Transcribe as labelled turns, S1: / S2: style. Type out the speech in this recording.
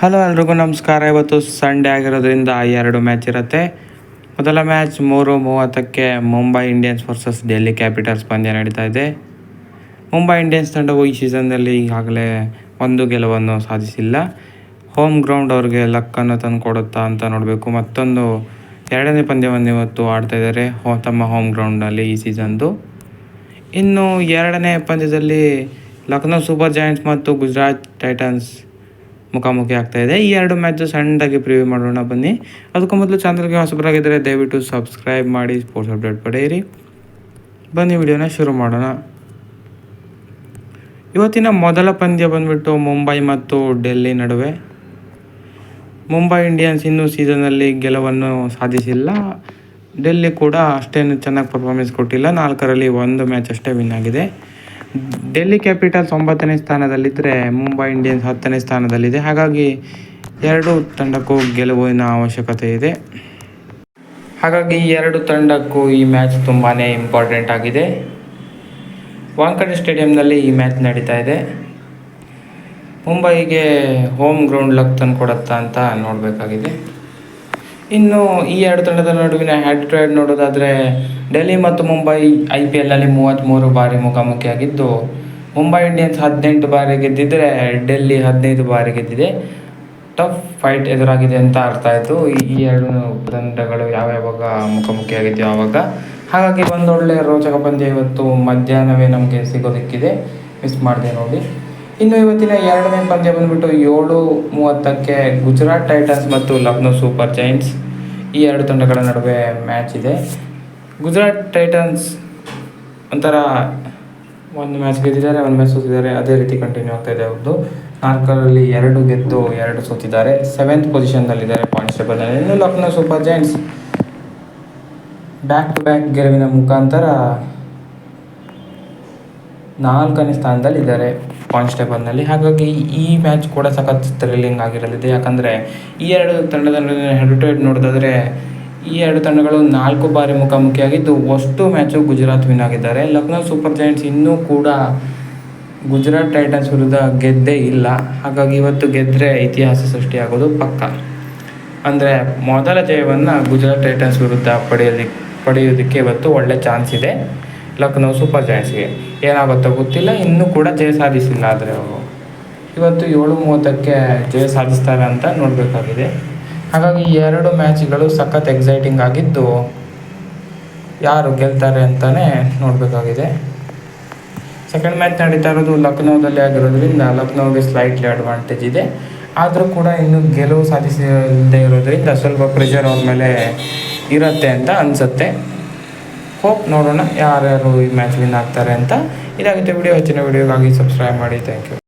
S1: Hello ಎಲ್ರಿಗೂ ನಮಸ್ಕಾರ. ಇವತ್ತು ಸಂಡೇ ಆಗಿರೋದ್ರಿಂದ ಎರಡು ಮ್ಯಾಚ್ ಇರುತ್ತೆ. ಮೊದಲ ಮ್ಯಾಚ್ ಮೂರು ಮೂವತ್ತಕ್ಕೆ Mumbai Indians versus Delhi Capitals ಪಂದ್ಯ ನಡೀತಾ ಇದೆ. ಮುಂಬೈ ಇಂಡಿಯನ್ಸ್ ತಂಡವು ಈ ಸೀಸನ್ನಲ್ಲಿ ಈಗಾಗಲೇ ಒಂದು ಗೆಲುವನ್ನು ಸಾಧಿಸಿಲ್ಲ. ಹೋಮ್ ಗ್ರೌಂಡ್ ಅವ್ರಿಗೆ ಲಕ್ಕನ್ನು ತಂದು ಕೊಡುತ್ತಾ ಅಂತ ನೋಡಬೇಕು. ಮತ್ತೊಂದು ಎರಡನೇ ಪಂದ್ಯವನ್ನು ಇವತ್ತು ಆಡ್ತಾ ಇದ್ದಾರೆ ಹೋ, ತಮ್ಮ ಹೋಮ್ ಗ್ರೌಂಡ್ನಲ್ಲಿ ಈ ಸೀಸನ್ದು ಇನ್ನು ಎರಡನೇ ಪಂದ್ಯದಲ್ಲಿ ಲಕ್ನೋ ಸೂಪರ್ ಜಾಯಿಂಟ್ಸ್ ಮತ್ತು ಗುಜರಾತ್ ಟೈಟನ್ಸ್ ಮುಖಾಮುಖಿ ಇದೆ. ಈ ಎರಡು ಮ್ಯಾಚ್ ಸಣ್ಣದಾಗಿ ಪ್ರಿವ್ಯೂ ಮಾಡೋಣ ಬನ್ನಿ. ಅದಕ್ಕೂ ಮೊದಲು ಚಾನಲ್ಗೆ ಹೊಸಬರಾಗಿದ್ದರೆ ದಯವಿಟ್ಟು ಸಬ್ಸ್ಕ್ರೈಬ್ ಮಾಡಿ ಸ್ಪೋರ್ಟ್ಸ್ ಅಪ್ಡೇಟ್ ಪಡೆಯಿರಿ. ಬನ್ನಿ, ವಿಡಿಯೋನ ಶುರು ಮಾಡೋಣ. ಇವತ್ತಿನ ಮೊದಲ ಪಂದ್ಯ ಬಂದ್ಬಿಟ್ಟು ಮುಂಬೈ ಮತ್ತು ಡೆಲ್ಲಿ ನಡುವೆ. ಮುಂಬೈ ಇಂಡಿಯನ್ಸ್ ಇನ್ನೂ ಸೀಸನಲ್ಲಿ ಗೆಲುವನ್ನು ಸಾಧಿಸಿಲ್ಲ. ಡೆಲ್ಲಿ ಕೂಡ ಅಷ್ಟೇನು ಚೆನ್ನಾಗಿ ಪರ್ಫಾರ್ಮೆನ್ಸ್ ಕೊಟ್ಟಿಲ್ಲ. ನಾಲ್ಕರಲ್ಲಿ ಒಂದು ಮ್ಯಾಚ್ ಅಷ್ಟೇ ವಿನ್ ಆಗಿದೆ. ಡೆಲ್ಲಿ ಕ್ಯಾಪಿಟಲ್ಸ್ ಒಂಬತ್ತನೇ ಸ್ಥಾನದಲ್ಲಿದ್ದರೆ ಮುಂಬೈ ಇಂಡಿಯನ್ಸ್ ಹತ್ತನೇ ಸ್ಥಾನದಲ್ಲಿದೆ. ಹಾಗಾಗಿ ಎರಡು ತಂಡಕ್ಕೂ ಗೆಲುವಿನ ಅವಶ್ಯಕತೆ ಇದೆ. ಹಾಗಾಗಿ ಎರಡು ತಂಡಕ್ಕೂ ಈ ಮ್ಯಾಚ್ ತುಂಬಾ ಇಂಪಾರ್ಟೆಂಟ್ ಆಗಿದೆ. ವಾಂಕಡೆ ಸ್ಟೇಡಿಯಂನಲ್ಲಿ ಈ ಮ್ಯಾಚ್ ನಡೀತಾ ಇದೆ. ಮುಂಬೈಗೆ ಹೋಮ್ ಗ್ರೌಂಡ್ ಲಕ್ ತಂದು ಕೊಡುತ್ತಾ ಅಂತ ನೋಡಬೇಕಾಗಿದೆ. ಇನ್ನು ಈ ಎರಡು ತಂಡದ ನಡುವಿನ ಹ್ಯಾಡ್ ಟು ಹ್ಯಾಡ್ ನೋಡೋದಾದರೆ ಡೆಲ್ಲಿ ಮತ್ತು ಮುಂಬೈ ಐ ಪಿ ಎಲ್ನಲ್ಲಿ ಮೂವತ್ತ್ಮೂರು ಬಾರಿ ಮುಖಾಮುಖಿಯಾಗಿದ್ದು, ಮುಂಬೈ ಇಂಡಿಯನ್ಸ್ ಹದಿನೆಂಟು ಬಾರಿ ಗೆದ್ದಿದ್ದರೆ ಡೆಲ್ಲಿ ಹದಿನೈದು ಬಾರಿ ಗೆದ್ದಿದೆ. ಟಫ್ ಫೈಟ್ ಎದುರಾಗಿದೆ ಅಂತ ಅರ್ಥ ಆಯಿತು. ಈ ಎರಡು ತಂಡಗಳು ಯಾವ್ಯಾವಾಗ ಮುಖಾಮುಖಿಯಾಗಿದೆಯೋ ಆವಾಗ. ಹಾಗಾಗಿ ಒಂದೊಳ್ಳೆ ರೋಚಕ ಪಂದ್ಯ ಇವತ್ತು ಮಧ್ಯಾಹ್ನವೇ ನಮಗೆ ಸಿಗೋದಕ್ಕಿದೆ. ಮಿಸ್ ಮಾಡಿದೆ ನೋಡಿ. ಇನ್ನು ಇವತ್ತಿನ ಎರಡನೇ ಪಂದ್ಯ ಬಂದ್ಬಿಟ್ಟು ಏಳು ಮೂವತ್ತಕ್ಕೆ ಗುಜರಾತ್ ಟೈಟನ್ಸ್ ಮತ್ತು ಲಕ್ನೋ ಸೂಪರ್ ಜೈಂಟ್ಸ್. ಈ ಎರಡು ತಂಡಗಳ ನಡುವೆ ಮ್ಯಾಚ್ ಇದೆ. ಗುಜರಾತ್ ಟೈಟನ್ಸ್ ಒಂಥರ ಒಂದು ಮ್ಯಾಚ್ ಗೆದ್ದಿದ್ದಾರೆ, ಒಂದು ಮ್ಯಾಚ್ ಸೋತಿದ್ದಾರೆ. ಅದೇ ರೀತಿ ಕಂಟಿನ್ಯೂ ಆಗ್ತಾ ಇದೆ ಅವ್ರದ್ದು ನಾಲ್ಕರಲ್ಲಿ ಎರಡು ಗೆದ್ದು ಎರಡು ಸೋತಿದ್ದಾರೆ. ಸೆವೆಂತ್ ಪೊಸಿಷನ್ನಲ್ಲಿದ್ದಾರೆ ಪಾಯಿಂಟ್ಸ್ ಟೇಬಲ್ನಲ್ಲಿ ಇನ್ನು Lucknow Super Giants. Back to back ಗೆಲುವಿನ ಮುಖಾಂತರ ನಾಲ್ಕನೇ ಸ್ಥಾನದಲ್ಲಿದ್ದಾರೆ ಕಾನ್ಸ್ಟೇಬಲ್ನಲ್ಲಿ ಹಾಗಾಗಿ ಈ ಮ್ಯಾಚ್ ಕೂಡ ಸಖತ್ ಥ್ರಿಲ್ಲಿಂಗ್ ಆಗಿರಲಿದೆ. ಯಾಕಂದರೆ ಈ ಎರಡು ತಂಡದ ಟು ಹೆಡ್ ನೋಡೋದಾದರೆ ಈ ಎರಡು ತಂಡಗಳು ನಾಲ್ಕು ಬಾರಿ ಮುಖಾಮುಖಿಯಾಗಿದ್ದು ಅಷ್ಟು ಮ್ಯಾಚು ಗುಜರಾತ್ ವಿನ್ ಆಗಿದ್ದಾರೆ. ಲಕ್ನೋ ಸೂಪರ್ ಜೈಂಟ್ಸ್ ಇನ್ನೂ ಕೂಡ ಗುಜರಾತ್ ಟೈಟನ್ಸ್ ವಿರುದ್ಧ ಗೆದ್ದೇ ಇಲ್ಲ. ಹಾಗಾಗಿ ಇವತ್ತು ಗೆದ್ದರೆ ಇತಿಹಾಸ ಸೃಷ್ಟಿಯಾಗೋದು ಪಕ್ಕ. ಅಂದರೆ ಮೊದಲ ಜಯವನ್ನು ಗುಜರಾತ್ ಟೈಟನ್ಸ್ ವಿರುದ್ಧ ಪಡೆಯಲಿ ಪಡೆಯೋದಕ್ಕೆ ಇವತ್ತು ಒಳ್ಳೆ ಚಾನ್ಸ್ ಇದೆ. ಲಕ್ನೋ ಸೂಪರ್ ಜಾಯಿಂಟ್ಸ್ಗೆ ಏನಾಗುತ್ತೋ ಗೊತ್ತಿಲ್ಲ, ಇನ್ನೂ ಕೂಡ ಜಯ ಸಾಧಿಸಿಲ್ಲ ಆದರೆ ಅವರು. ಇವತ್ತು ಏಳು ಮೂವತ್ತಕ್ಕೆ ಜಯ ಸಾಧಿಸ್ತಾರೆ ಅಂತ ನೋಡಬೇಕಾಗಿದೆ. ಹಾಗಾಗಿ ಎರಡು ಮ್ಯಾಚ್ಗಳು ಸಖತ್ ಎಕ್ಸೈಟಿಂಗ್ ಆಗಿದ್ದು ಯಾರು ಗೆಲ್ತಾರೆ ಅಂತಲೇ ನೋಡಬೇಕಾಗಿದೆ. ಸೆಕೆಂಡ್ ಮ್ಯಾಚ್ ನಡೀತಾ ಇರೋದು ಲಕ್ನೋದಲ್ಲಿ ಆಗಿರೋದ್ರಿಂದ ಲಕ್ನೋಗೆ ಸ್ಲೈಟ್ಲಿ ಅಡ್ವಾಂಟೇಜ್ ಇದೆ. ಆದರೂ ಕೂಡ ಇನ್ನು ಗೆಲುವು ಸಾಧಿಸದೇ ಇರೋದ್ರಿಂದ ಸ್ವಲ್ಪ ಪ್ರೆಷರ್ ಅವ್ರ ಮೇಲೆ ಇರುತ್ತೆ ಅಂತ ಅನಿಸುತ್ತೆ. ಹೋಪ್ ನೋಡೋಣ, ಯಾರ್ಯಾರು ಈ ಮ್ಯಾಚ್ ವಿನ್ ಆಗ್ತಾರೆ ಅಂತ. ಇದಾಗುತ್ತೆ ವಿಡಿಯೋ ಹೆಚ್ಚಿನ ವಿಡಿಯೋಗಾಗಿ ಸಬ್ಸ್ಕ್ರೈಬ್ ಮಾಡಿ. Thank you